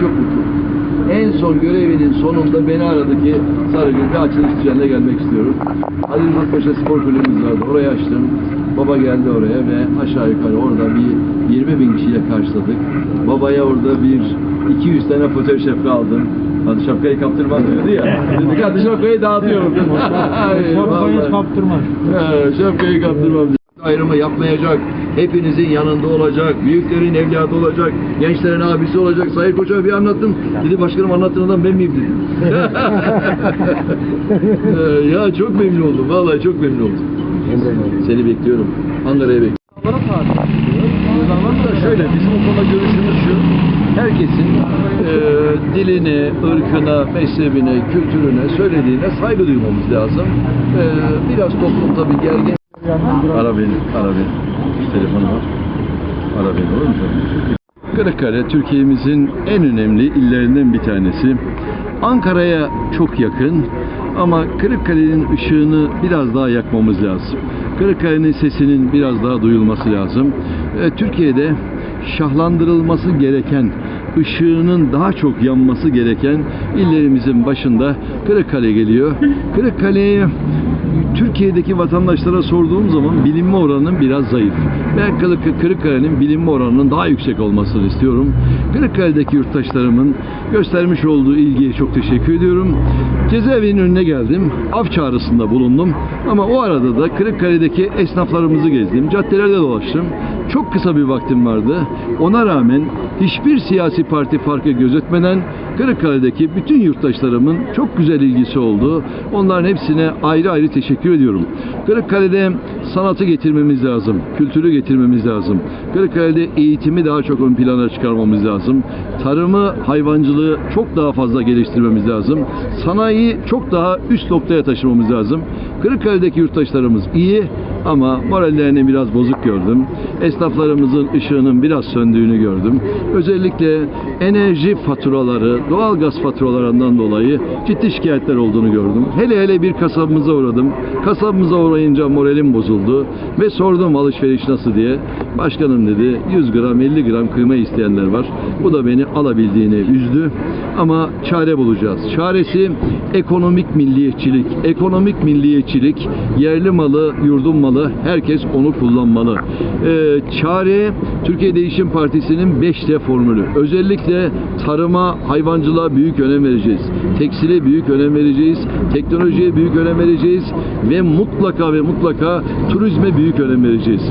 Çok mutlu. En son görevinin sonunda beni aradı ki Sarıgül bir açılış törenine gelmek istiyorum. Halil Paşa Spor Kulübümüz vardı. Oraya açtım. Baba geldi oraya ve aşağı yukarı orada bir 20 bin kişiyle karşıladık. Babaya orada bir 200 tane fotoğraf şapka aldım. Hadi şapkayı kaptırmam diyordu ya. Dedik hadi şapkayı dağıtıyorum. Şapkayı kaptırmaz. Şapkayı kaptırmam. Ayrımı yapmayacak, hepinizin yanında olacak, büyüklerin evladı olacak, gençlerin abisi olacak. Sayın Koç'a bir anlattım. Dedi başkanım anlattığın adam ben miyim dedim. He, ya çok memnun oldum, vallahi çok memnun oldum. Seni bekliyorum, Ankara'ya bekliyorum. da şöyle, bizim o konuda görüşümüz şu. Herkesin e, diline, ırkına, mezhebine, kültürüne, söylediğine saygı duymamız lazım. E, biraz toplum tabii gergin. Ara beni, ara beni. Telefonu var. Ara beni olur mu? Kırıkkale Türkiye'mizin en önemli illerinden bir tanesi. Ankara'ya çok yakın ama Kırıkkale'nin ışığını biraz daha yakmamız lazım. Kırıkkale'nin sesinin biraz daha duyulması lazım. Ee, Türkiye'de şahlandırılması gereken, ışığının daha çok yanması gereken illerimizin başında Kırıkkale geliyor. Kırıkkale'ye Türkiye'deki vatandaşlara sorduğum zaman bilinme oranının biraz zayıf. Ben Kırık- Kırıkkale'nin bilinme oranının daha yüksek olmasını istiyorum. Kırıkkale'deki yurttaşlarımın göstermiş olduğu ilgiye çok teşekkür ediyorum. Cezaevinin önüne geldim. Av çağrısında bulundum. Ama o arada da Kırıkkale'deki esnaflarımızı gezdim. Caddelerde dolaştım. Çok kısa bir vaktim vardı. Ona rağmen hiçbir siyasi parti farkı gözetmeden Kırıkkale'deki bütün yurttaşlarımın çok güzel ilgisi oldu. Onların hepsine ayrı ayrı teşekkür ediyorum. Kırıkkale'de sanatı getirmemiz lazım, kültürü getirmemiz lazım. Kırıkkale'de eğitimi daha çok ön plana çıkarmamız lazım. Tarımı, hayvancılığı çok daha fazla geliştirmemiz lazım. Sanayiyi çok daha üst noktaya taşımamız lazım. Kırıkkale'deki yurttaşlarımız iyi ama morallerini biraz bozuk gördüm. Esnaflarımızın ışığının biraz söndüğünü gördüm. Özellikle enerji faturaları, doğalgaz faturalarından dolayı ciddi şikayetler olduğunu gördüm. Hele hele bir kasabımıza uğradım. Kasabımıza uğrayınca moralim bozuldu ve sordum alışveriş nasıl diye. Başkanım dedi 100 gram 50 gram kıyma isteyenler var. Bu da beni alabildiğine üzdü. Ama çare bulacağız. Çaresi ekonomik milliyetçilik. Ekonomik milliyetçilik, yerli malı, yurdun malı, herkes onu kullanmalı. Ee, çare Türkiye Değişim Partisi'nin 5T formülü. Özellikle tarıma, hayvancılığa büyük önem vereceğiz. Tekstile büyük önem vereceğiz. Teknolojiye büyük önem vereceğiz. Ve mutlaka ve mutlaka turizme büyük önem vereceğiz.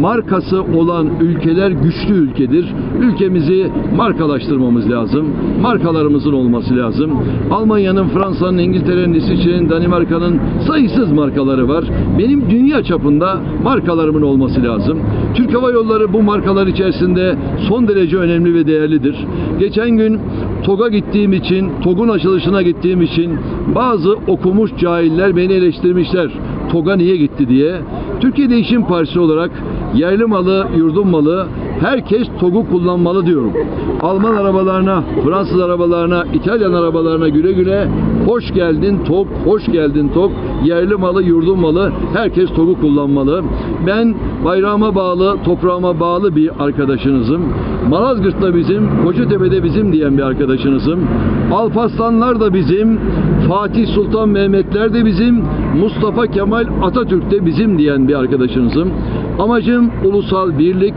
Markası olan ülkeler güçlü ülkedir. Ülkemizi markalaştırmamız lazım. Markalarımızın olması lazım. Almanya'nın, Fransa'nın, İngiltere'nin, İsviçre'nin, Danimarka'nın sayısız markaları var. Benim dünya çapında markalarımın olması lazım. Türk Hava Yolları bu markalar içerisinde son derece önemli ve değerlidir. Geçen gün TOG'a gittiğim için, TOG'un açılışına gittiğim için bazı okumuş cahiller beni eleştirmişler. TOG'a niye gitti diye. Türkiye Değişim Partisi olarak yerli malı, yurdun malı herkes TOG'u kullanmalı diyorum. Alman arabalarına, Fransız arabalarına, İtalyan arabalarına güle güle hoş geldin TOG, hoş geldin TOG. Yerli malı, yurdun malı herkes TOG'u kullanmalı. Ben bayrağıma bağlı, toprağıma bağlı bir arkadaşınızım. Malazgirt'ta bizim, Kocatepe'de bizim diyen bir arkadaşınızım. Alparslanlar da bizim, Fatih Sultan Mehmetler de bizim, Mustafa Kemal Atatürk de bizim diyen bir arkadaşınızım. Amacım ulusal birlik,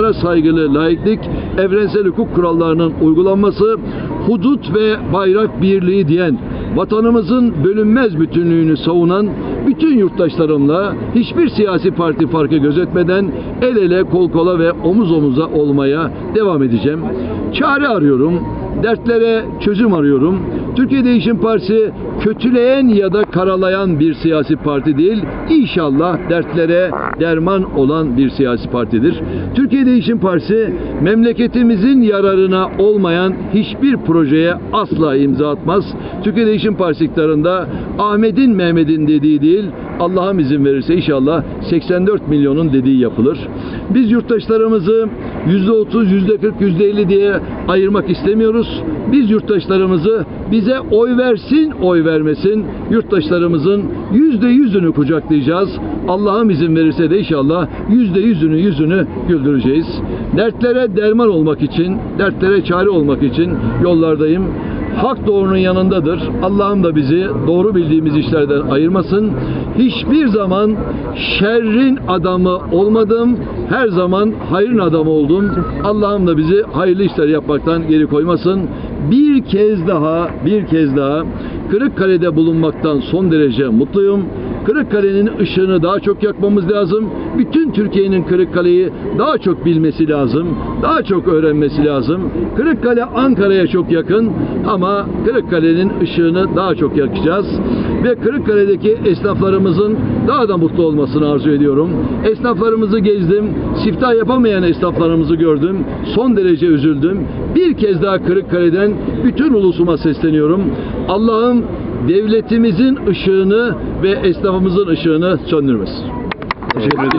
inançlara saygılı laiklik, evrensel hukuk kurallarının uygulanması, hudut ve bayrak birliği diyen, vatanımızın bölünmez bütünlüğünü savunan bütün yurttaşlarımla hiçbir siyasi parti farkı gözetmeden el ele, kol kola ve omuz omuza olmaya devam edeceğim. Çare arıyorum, dertlere çözüm arıyorum. Türkiye Değişim Partisi kötüleyen ya da karalayan bir siyasi parti değil. İnşallah dertlere derman olan bir siyasi partidir. Türkiye Değişim Partisi memleketimizin yararına olmayan hiçbir projeye asla imza atmaz. Türkiye Değişim Partisi iktidarında Ahmet'in Mehmet'in dediği değil, Allah'ım izin verirse inşallah 84 milyonun dediği yapılır. Biz yurttaşlarımızı %30, %40, %50 diye ayırmak istemiyoruz. Biz yurttaşlarımızı bize oy versin, oy vermesin. Yurttaşlarımızın yüzde yüzünü kucaklayacağız. Allah'ım izin verirse de inşallah yüzde yüzünü yüzünü güldüreceğiz. Dertlere derman olmak için, dertlere çare olmak için yollardayım. Hak doğrunun yanındadır. Allah'ım da bizi doğru bildiğimiz işlerden ayırmasın. Hiçbir zaman şerrin adamı olmadım. Her zaman hayrın adamı oldum. Allah'ım da bizi hayırlı işler yapmaktan geri koymasın. Bir kez daha, bir kez daha Kırıkkale'de bulunmaktan son derece mutluyum. Kırıkkale'nin ışığını daha çok yakmamız lazım. Bütün Türkiye'nin Kırıkkale'yi daha çok bilmesi lazım. Daha çok öğrenmesi lazım. Kırıkkale Ankara'ya çok yakın ama Kırıkkale'nin ışığını daha çok yakacağız. Ve Kırıkkale'deki esnaflarımızın daha da mutlu olmasını arzu ediyorum. Esnaflarımızı gezdim. Siftah yapamayan esnaflarımızı gördüm. Son derece üzüldüm. Bir kez daha Kırıkkale'den bütün ulusuma sesleniyorum. Allah'ım devletimizin ışığını ve esnafımızın ışığını söndürmesin. Teşekkür ederim.